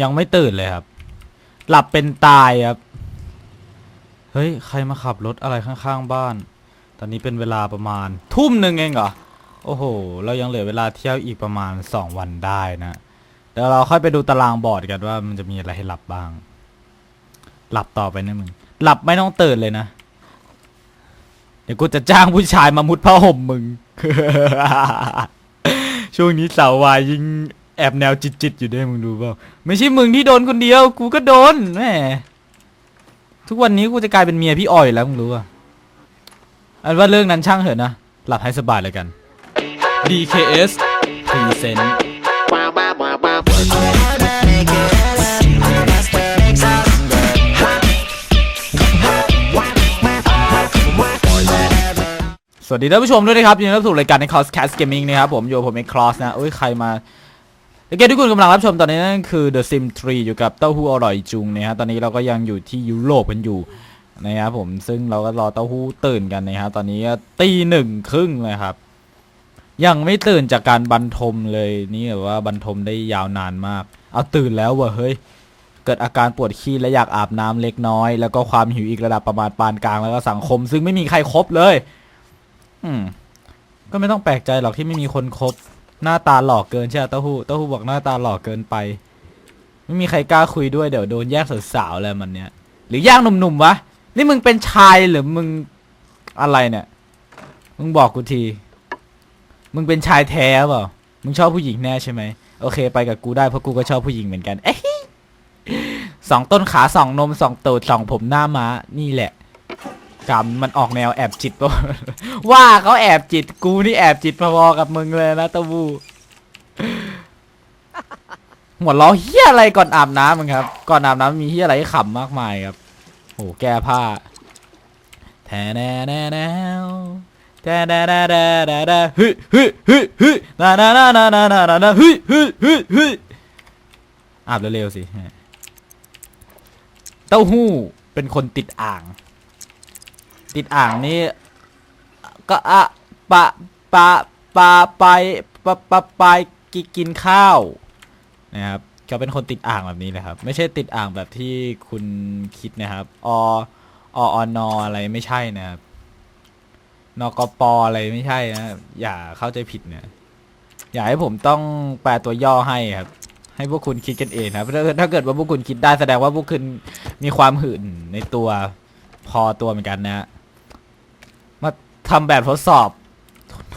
ยังไม่ตื่นเลยครับ หลับเป็นตายครับ เฮ้ย ใครมาขับรถอะไรข้างๆบ้าน ตอนนี้เป็นเวลาประมาณ ทุ่มหนึ่งเองเหรอ โอ้โห เรายังเหลือเวลาเที่ยวอีกประมาณสองวันได้นะ เดี๋ยวเราค่อยไปดูตารางบอร์ดกันว่ามันจะมีอะไรให้หลับบ้าง หลับต่อไปนะมึง หลับไม่ต้องตื่นเลยนะ เดี๋ยวกูจะจ้างผู้ชายมามุดผ้าห่มมึง ช่วงนี้สาววายยิง แอบแนวจิตๆอยู่ด้วยมึงดูเปล่าไม่ใช่มึงที่โดนคนเดียว กูก็โดนแหมทุกวันนี้กูจะกลายเป็นเมียพี่อ่อยแล้วมึงรู้ป่ะอันว่าเรื่องนั้นช่างเถอะนะ หลับให้สบายเลยกัน DKS Present สวัสดีท่านผู้ชมด้วยนะครับยินดีต้อนรับสู่รายการใน Cross Cast Gaming นะครับผมอยู่กับผมเอง Cross นะเอ้ยใครมา เกมที่คุณกำลังรับชมตอนนี้นั่นคือ The Sim 3 อยู่กับเต้าหู้อร่อยจุงนะฮะตอนนี้เราก็ยังอยู่ที่ยุโรปกันอยู่นะครับผมซึ่งเราก็รอเต้าหู้ตื่นกันนะครับตอนนี้ตีหนึ่งครึ่งเลยครับ ยังไม่ตื่นจากการบรรทมเลยนี่แบบว่าบรรทมได้ยาวนานมาก เอาตื่นแล้ววะเฮ้ยเกิดอาการปวดขี้และอยากอาบน้ำเล็กน้อย แล้วก็ความหิวอีกระดับประมาณปานกลางแล้วก็สังคม ซึ่งไม่มีใครครบเลย อืม ก็ไม่ต้องแปลกใจหรอกที่ไม่มีคนครบ หน้าตาหลอกเกินใช่ไหมเต้าหู้เต้าหู้บอกหน้าตาหลอกเกินไป ไม่มีใครกล้าคุยด้วยเดี๋ยวโดนแยกสาวๆอะไรมันเนี้ยหรือแยกหนุ่มๆวะนี่มึงเป็นชายหรือมึงอะไรเนี่ย มึงบอกกูที มึงเป็นชายแท้เปล่ามึงชอบผู้หญิงแน่ใช่ไหมโอเค ไปกับกูได้เพราะกูก็ชอบผู้หญิงเหมือนกันเอ้ยสองต้นขาสองนมสองตูดสองผมหน้าม้านี่แหละ จำมันออกแนวแอบจิตปะ ว่าเขาแอบจิตกูนี่แอบจิตพอๆกับมึงเลยนะตะบูหมดล้อเฮียอะไรก่อนอาบน้ำมั้งครับ ก่อนอาบน้ำมีเฮียอะไรให้ขำมากมายครับโอ้แก้ผ้าแทนแน่แน่แทนแนแนแนแนแฮึฮึฮึฮึนานานานานานานาฮึฮึฮึฮึอาบเร็วๆสิเต้าหู้เป็นคนติดอ่าง ติดอ่างนี่ก็อะปะปะปะไปปะปะไปกิกินข้าวนะครับเขาเป็นคนติดอ่างแบบนี้เลยครับ ไม่ใช่ติดอ่างแบบที่คุณคิดนะครับออออนออะไรไม่ใช่นะครับนกปอะไรไม่ใช่นะอย่าเข้าใจผิดเนี่ยอย่าให้ผมต้องแปลตัวย่อให้ครับ ให้พวกคุณคิดกันเองนะครับถ้าถ้าเกิดว่าพวกคุณคิดได้แสดงว่าพวกคุณมีความหื่นในตัวพอตัวเหมือนกันนะ ทำแบบทดสอบ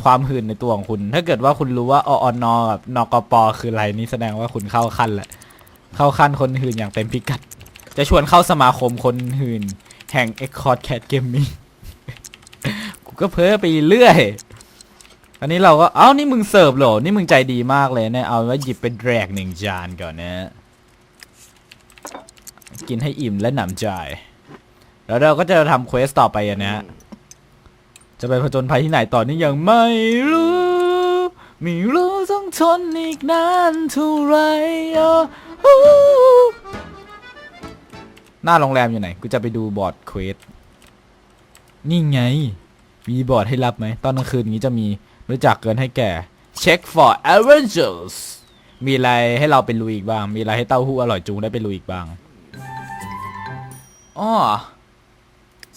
ความหื่นในตัวของคุณ ถ้าเกิดว่าคุณรู้ว่าออนอกับนกปคืออะไรนี่แสดงว่าคุณเข้าขั้นแหละ เข้าขั้นคนหื่นอย่างเต็มพิกัด จะชวนเข้าสมาคมคนหื่น แห่ง e x c o r d Cat Gaming กูก็เพ้อไปเรื่อย อันนี้เราก็ เอ้า นี่มึงเสิร์ฟเหรอ นี่มึงใจดีมากเลยเนี่ย เอาว่าหยิบเป็นแดกหนึ่งจานก่อนนะ กินให้อิ่มและหนำใจ แล้วเราก็จะทำเควสต่อไปอันเนี้ย จะไปผจญภัยที่ไหนต่อนี่ยังไม่รู้ ไม่รู้ต้องทนอีกนานเท่าไรอะฮู้หน้าโรงแรมอยู่ไหน กูจะไปดูบอร์ดเควส นี่ไง มีบอร์ดให้รับไหม ตอนกลางคืนนี้จะมีรู้จักเกินให้แก่ Check for Avengers มีอะไรให้เราไปลุยอีกบ้าง มีอะไรให้เต้าหู้อร่อยจุงได้ไปลุยอีกบ้างอ้อ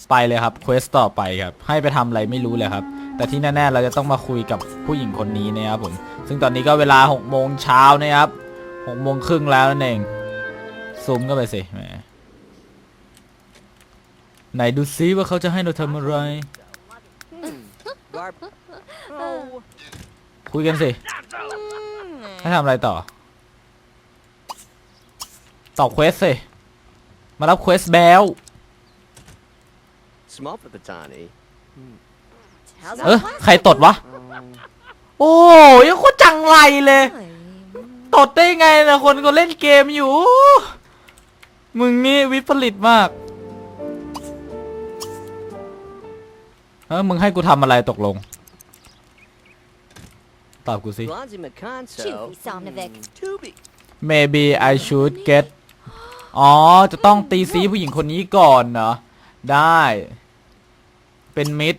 ไปเลยครับเควสต่อไปครับ ให้ไปทำอะไรไม่รู้เลยครับ แต่ที่แน่ๆเราจะต้องมาคุยกับผู้หญิงคนนี้นะครับผมซึ่งตอนนี้ก็เวลา6โมงเช้านะครับ6โมงครึ่งแล้วนั่นเองซูมก็ไปสิแหมไหนดูซิว่าเขาจะให้เราทำอะไร คุยกันสิให้ทำอะไรต่อตอบเควสสิ มารับเควสแบล Small for the tiny. เออใครตดวะ โอ้ยโคตรจังไรเลย ตดได้ไงนะคนก็เล่นเกมอยู่ มึงนี่วิปริตมากเออมึงให้กูทำอะไรตกลง ตอบกูสิ Blondie McConso. Choofy Somnovic. Tubi. maybe I should get อ๋อ จะต้องตีซีผู้หญิงคนนี้ก่อนเหรอ ได้ เป็นมิด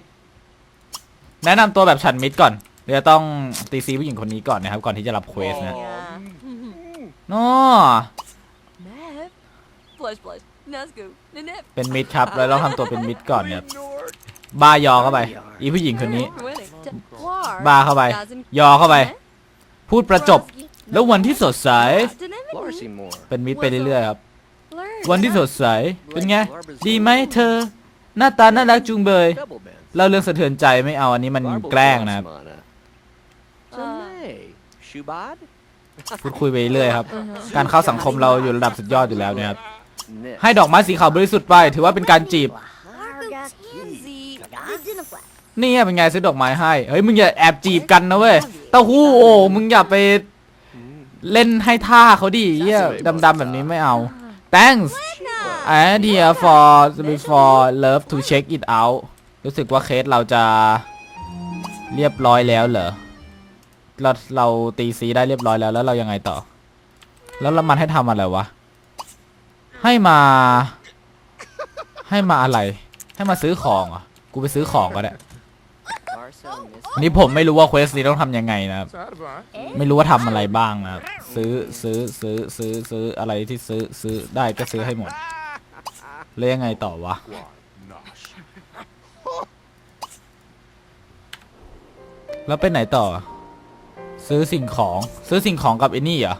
แนะนำตัวแบบฉันมิดก่อนเดี๋ยวจะต้องตีซีผู้หญิงคนนี้ก่อนนะครับ ก่อนที่จะรับเควสนะ Yeah. น้อ Blush blush. Nazgul. Nanip. เป็นมิดครับแล้วเราทำตัวเป็นมิดก่อนเนี่ยบ้ายอเข้าไป อีผู้หญิงคนนี้ Winning. D- War. บ้าเข้าไป Dazim- ยอเข้าไป Eh? พูดประจบ แล้ววันที่สดใส Dynamic. Larcy more. เป็นมิดไปเรื่อยๆครับ Blur. วันที่สดใส เป็นไง ดีไหมเธอ หน้าตาน่ารักจุงเบย Double bend. เล่าเรื่องสะเทือนใจไม่เอาอันนี้มันแกล้งนะครับ Mana. Uh, Janae. Shubad? พูดคุยไปเรื่อยครับ uh-huh. การเข้าสังคมเราอยู่ระดับสุดยอดอยู่แล้วเนะครับ Nip. ให้ดอกไม้สีขาวบริสุทธิ์ไป ถือว่าเป็นการจีบ Tansy. นี่เป็นไงซื้อดอกไม้ให้ เฮ้ยมึงอย่าแอบจีบกันนะเว้ย เต้าหู้โอ้มึงอย่าไปเล่นให้ท่าเขาดิเหี้ยดำๆแบบนี้ไม่เอา thanks idea for before love to check it out รู้สึกว่าเคสเราจะเรียบร้อยแล้วเหรอ เราเราตีซีได้เรียบร้อยแล้วแล้วเรายังไงต่อ แล้วแล้วมันให้ทำอะไรวะ ให้มา ให้มาอะไร ให้มาซื้อของเหรอะ กูไปซื้อของก็ได้ Marcel Miss. นี่ผมไม่รู้ว่าเควสนี้ต้องทำยังไงนะครับ ไม่รู้ว่าทำอะไรบ้างนะครับ ซื้อซื้อซื้อซื้อซื้ออะไรที่ซื้อซื้อได้ก็ซื้อให้หมดแล้วยังไงต่อวะแล้วไปไหนต่อ ซื้อสิ่งของซื้อสิ่งของกับไอ้นี่เหรอ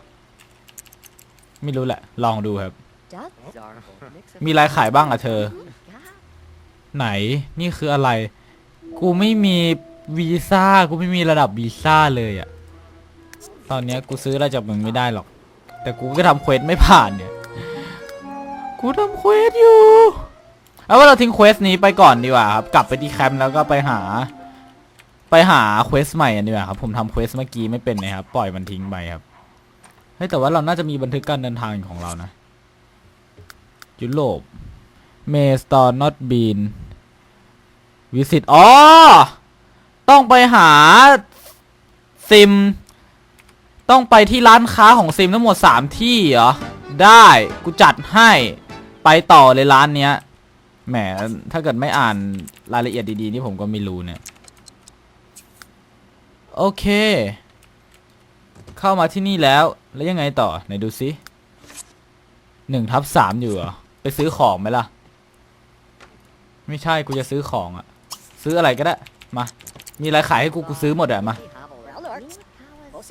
ไม่รู้แหละ ลองดูครับ Zarble. Mix it มีอะไรขายบ้างอะเธอ ไหนนี่คืออะไร กูไม่มีวีซ่ากูไม่มีระดับวีซ่าเลยอะ ตอนนี้กูซื้ออะไรจากมึงไม่ได้หรอก แต่กูก็ทำเควสไม่ผ่านเนี่ย กูทำเควสอยู่ เอาว่าเราทิ้งเควสนี้ไปก่อนดีกว่าครับ กลับไปที่แคมป์แล้วก็ไปหา ไปหาเควสใหม่กันดีกว่าครับ ผมทำเควสเมื่อกี้ไม่เป็นนะครับ ปล่อยมันทิ้งไปครับ เฮ้ยแต่ว่าเราน่าจะมีบันทึกการเดินทางของเรานะ ยุโรป May store not been visit อ๋อ ต้องไปหาซิม ต้องไปที่ร้านค้าของซิมทั้งหมด 3 ที่เหรอ ได้กูจัดให้ไปต่อเลยร้านเนี้ยแหมถ้าเกิดไม่อ่านรายละเอียดดีๆนี่ผมก็ไม่รู้เนี่ยโอเค เข้ามาที่นี่แล้วแล้วยังไงต่อไหนดูซิหนึ่งทับสามอยู่เหรอ ไปซื้อของไหมล่ะ ไม่ใช่กูจะซื้อของอะซื้ออะไรก็ได้ มา มีอะไรขายให้กูกูซื้อหมดอะมา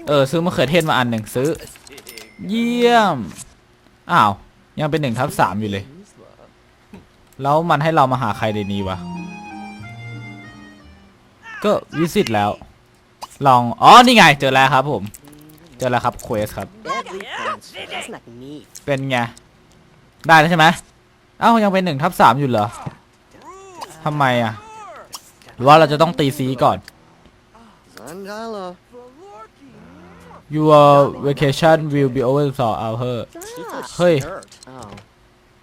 เออซื้อมะเขือเทศมาอันหนึ่งซื้อ เยี่ยม อ้าว ยังเป็นหนึ่งทับสามอยู่เลย แล้วมันให้เรามาหาใครในนี้วะ ก็วิสิตแล้ว ลอง อ๋อ นี่ไง เจอแล้วครับผม เจอแล้วครับเควสครับ เป็นไง ได้แล้วใช่ไหมเอ้ายังเป็นหนึ่งทับสามอยู่เหรอทำไมอะ หรือว่าเราจะต้องตีซีก่อน your vacation will be over for hour She's a Hey. shirt. Oh.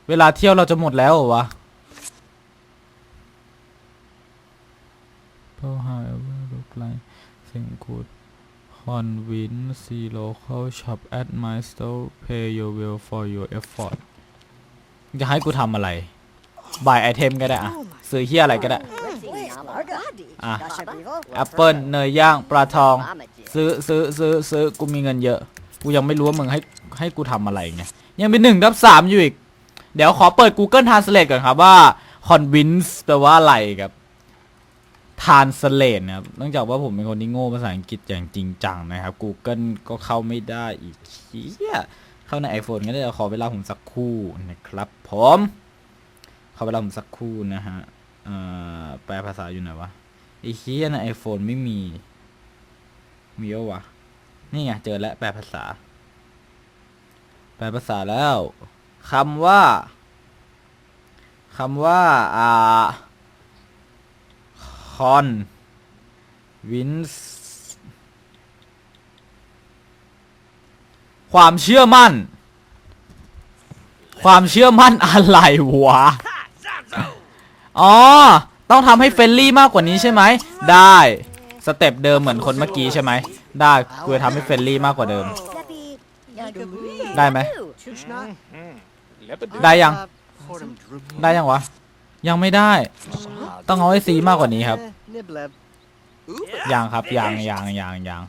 เวลาเที่ยวเราจะหมดแล้วเหรอวะ Pearl however look like thing could convince the local shop at my store pay your well for your effort จะให้กูทำอะไร บายไอเทมก็ได้อะซื้อเฮียอะไรก็ได้ อะ แอปเปิลเนยย่างปลาทอง ซื้อซื้อซื้อซื้อกูมีเงินเยอะ กูยังไม่รู้ว่ามึงให้ให้กูทำอะไรไงยังเป็นหนึ่งทับสามอยู่อีก เดี๋ยวขอเปิด Google Translate ก่อนครับว่า convince แปลว่าอะไรครับ translate นะครับเนื่องจากว่าผมเป็นคนที่โง่ภาษาอังกฤษอย่างจริงจังนะครับ Google ก็เข้าไม่ได้อีกเฮียเข้าใน iPhone ก็ได้ขอเวลาผมสักครู่นะครับผม ขอเวลาผมสักครู่นะฮะแปลภาษาอยู่ไหนวะไอ้เฮียใน iPhone ไม่มี มีวะวะ นี่ไงเจอแล้วแปลภาษา แปลภาษาแล้วคำว่าคำว่า อ่า คอนวินส์ความเชื่อมั่น ความเชื่อมั่นอะไรวะ อ๋อ ต้องทำให้เฟรนลี่มากกว่านี้ใช่ไหม ได้ สเต็ปเดิมเหมือนคนเมื่อกี้ใช่ไหม ได้กูจะทำให้เฟรนลี่มากกว่าเดิม ได้ไหม Chushna. ได้ยัง Uh, Fordham Droop. ได้ยังวะ ยังไม่ได้ ต้องเอาให้ซีมากกว่านี้ครับ Eh, Nibleb. ยังครับยังยังยังยัง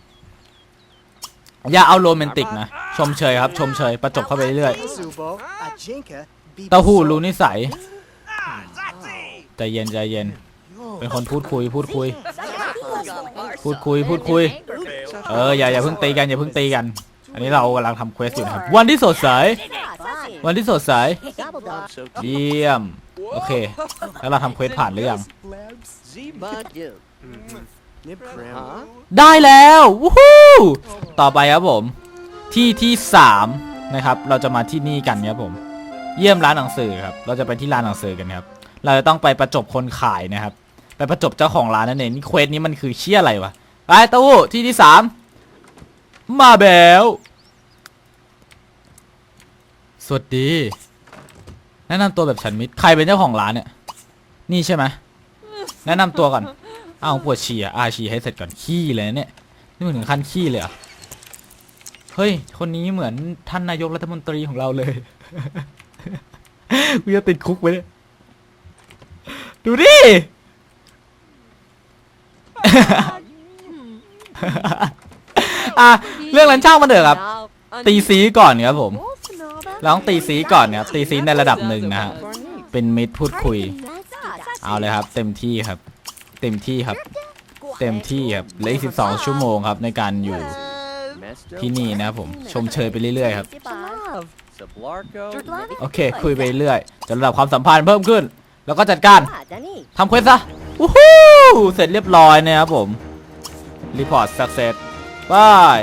อย่าเอาโรแมนติกนะ ชมเชยครับ ชมเชย ประจบเข้าไปเรื่อย Zubo. Ajinka. be เต้าหู้รู้ so- นิสัย ใจเย็นใจเย็น เป็นคนพูดคุยพูดคุย พูดคุยพูดคุย เอออย่าอย่าเพิ่งตีกันอย่าเพิ่งตีกัน อันนี้เรากำลังทำเควสอยู่นะครับ วันที่สดใส วันที่สดใส เยี่ยม โอเค แล้วเราทำเควสผ่านหรือยัง ได้แล้ววู้ฮู้ต่อไปครับผม ที่ที่สามนะครับ เราจะมาที่นี่กันครับผม เยี่ยมร้านหนังสือครับ เราจะไปที่ร้านหนังสือกันครับ เราจะต้องไปประจบคนขายนะครับ ไปประจบเจ้าของร้านนั่นเองนี่เควสนี้มันคือเชี่ยอะไรวะไปเต้าหู้ที่ที่สามมาแบวสวัสดี แนะนำตัวแบบฉันมิตรใครเป็นเจ้าของร้านเนี่ย นี่ใช่ไหมแนะนำตัวก่อนอ้าวปวดฉี่อะอาฉี่ให้เสร็จก่อนขี้เลยเนี่ยนี่มันถึงขั้นขี้เลยเหรอะเฮ้ย คนนี้เหมือนท่านนายกรัฐมนตรีของเราเลยกูจะติดคุกไปเนี่ย ดูดิ อะเรื่องนั้นช่างมันเถอะครับ ตีสีก่อนครับผมเราต้องตีสีก่อนครับตีสีในระดับหนึ่งนะฮะเป็นมิตรพูดคุย เอาเลยครับ เต็มที่ครับ เต็มที่ครับ เต็มที่ครับเหลืออีก12 ชั่วโมงครับ ในการอยู่ Messed up. ที่นี่นะครับผมชมเชยไปเรื่อยๆครับ Sablarko. โอเค คุยไปเรื่อยจนระดับความสัมพันธ์เพิ่มขึ้น แล้วก็จัดการทำเควสซะวู้ฮู้เสร็จเรียบร้อยนะครับผมรีพอร์ตสักเซสบาย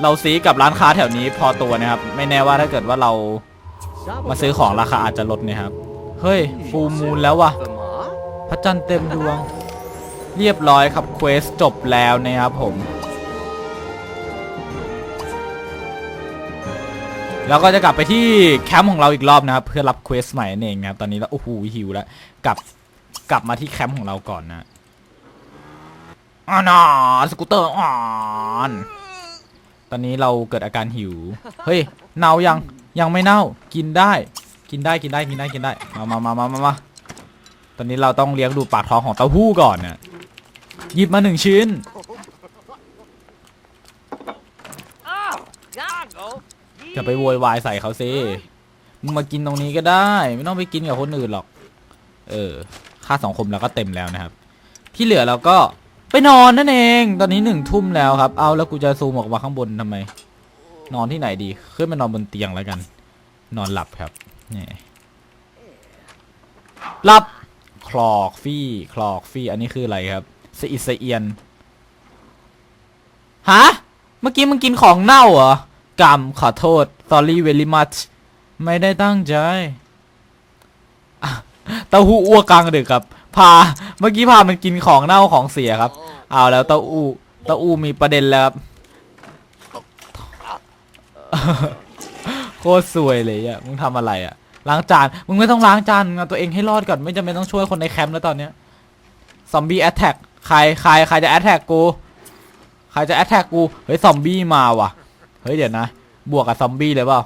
เราซีกับร้านค้าแถวนี้พอตัวนะครับ ไม่แน่ว่าถ้าเกิดว่าเรามาซื้อของราคาอาจจะลดนะครับ เฮ้ยฟูมูลแล้ววะ The ma? พระจันทร์เต็มดวง เรียบร้อยครับเควสจบแล้วนะครับผม แล้วก็จะกลับไปที่แคมป์ของเราอีกรอบนะครับ เพื่อรับเควสใหม่นั่นเองนะครับตอนนี้แล้วโอ้โหหิวแล้วกลับกลับมาที่แคมป์ของเราก่อนนะอ่านอสกูตเตอร์อ่อนตอนนี้เราเกิดอาการหิว เฮ้ยเน่ายังยังไม่เน่ากินได้ กินได้กินได้กินได้กินได้มามามามามามาตอนนี้เราต้องเลี้ยงดูปากท้องของเต้าหู้ก่อนนะหยิบมาหนึ่งชิ้น จะไปโวยวายใส่เขาซิมึงมากินตรงนี้ก็ได้ ไม่ต้องไปกินกับคนอื่นหรอก เออ ค่าสังคมเราก็เต็มแล้วนะครับ ที่เหลือเราก็ไปนอนนั่นเอง ตอนนี้หนึ่งทุ่มแล้วครับ เอาแล้วกูจะซูมออกมาข้างบนทำไม นอนที่ไหนดีขึ้นมานอนบนเตียงแล้วกัน นอนหลับครับนี่หลับคลอกฟี่คลอกฟี่อันนี้คืออะไรครับสะอิดสะเอียนฮะเมื่อกี้มึงกินของเน่าเหรอ กรรมขอโทษ sorry very much ไม่ได้ตั้งใจเต้าหู้อ้วกกลางดึกครับ พา เมื่อกี้พามันกินของเน่าของเสียครับ เอาแล้วเต้าอู้เต้าอู้มีประเด็นแล้วครับ โคตรสวยเลยอะ มึงทำอะไรอะ ล้างจาน มึงไม่ต้องล้างจานเอาตัวเองให้รอดก่อน ไม่จำเป็นต้องช่วยคนในแคมป์แล้วตอนเนี้ย ซอมบี้แอตแทกใคร ใคร ใครจะแอตแทกกู ใครจะแอตแทกกู เฮ้ย ซอมบี้มาว่ะ ฮ้ยเดี๋ยวนะ บวกกับซอมบี้เลยเปล่า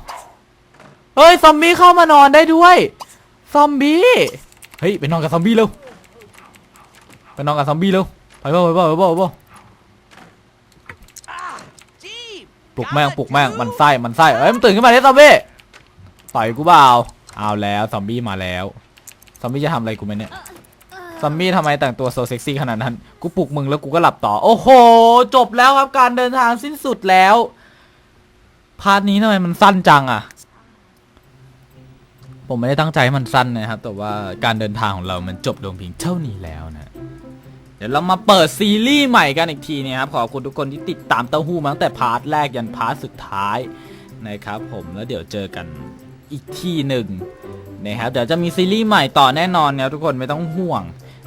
เฮ้ยซอมบี้เข้ามานอนได้ด้วย ซอมบี้ เฮ้ยไปนอนกับซอมบี้เร็ว ไปนอนกับซอมบี้เร็ว ไปเปล่ไปเปล่ไปเปล่ไปเปล่าปลุกแม่งปลุกแม่งมันไส้มันไส้เฮ้ยมันตื่นขึ้นมาได้ซอมบี้ ต่อยกูเปล่า เอาแล้วซอมบี้มาแล้ว ซอมบี้จะทำอะไรกูไหมเนี่ยซอมบี้ทำไมแต่งตัวโซเซ็กซี่ขนาดนั้น กูปลุกมึงแล้วกูก็หลับต่อ โอ้โห จบแล้วครับการเดินทางสิ้นสุดแล้ว พาร์ทนี้ทำไมมันสั้นจังอะผมไม่ได้ตั้งใจให้มันสั้นนะครับ แต่ว่าการเดินทางของเรามันจบลงเพียงเท่านี้แล้วนะ เดี๋ยวเรามาเปิดซีรีส์ใหม่กันอีกทีนะครับ ขอบคุณทุกคนที่ติดตามเต้าหู้มาตั้งแต่พาร์ทแรกยันพาร์ทสุดท้ายนะครับผมแล้วเดี๋ยวเจอกันอีกทีหนึ่งนะครับเดี๋ยวจะมีซีรีส์ใหม่ต่อแน่นอนนะทุกคนไม่ต้องห่วง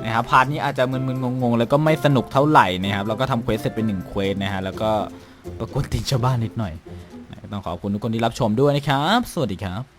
นะครับพาร์ทนี้อาจจะมึนๆงงๆ แล้วก็ไม่สนุกเท่าไหร่นะครับแล้วก็ทำเควสเสร็จเป็นหนึ่งเควสนะฮะแล้วก็ประกวนตีนชาวบ้านนิดหน่อย ต้องขอบคุณทุกคนที่รับชมด้วยนะครับ สวัสดีครับ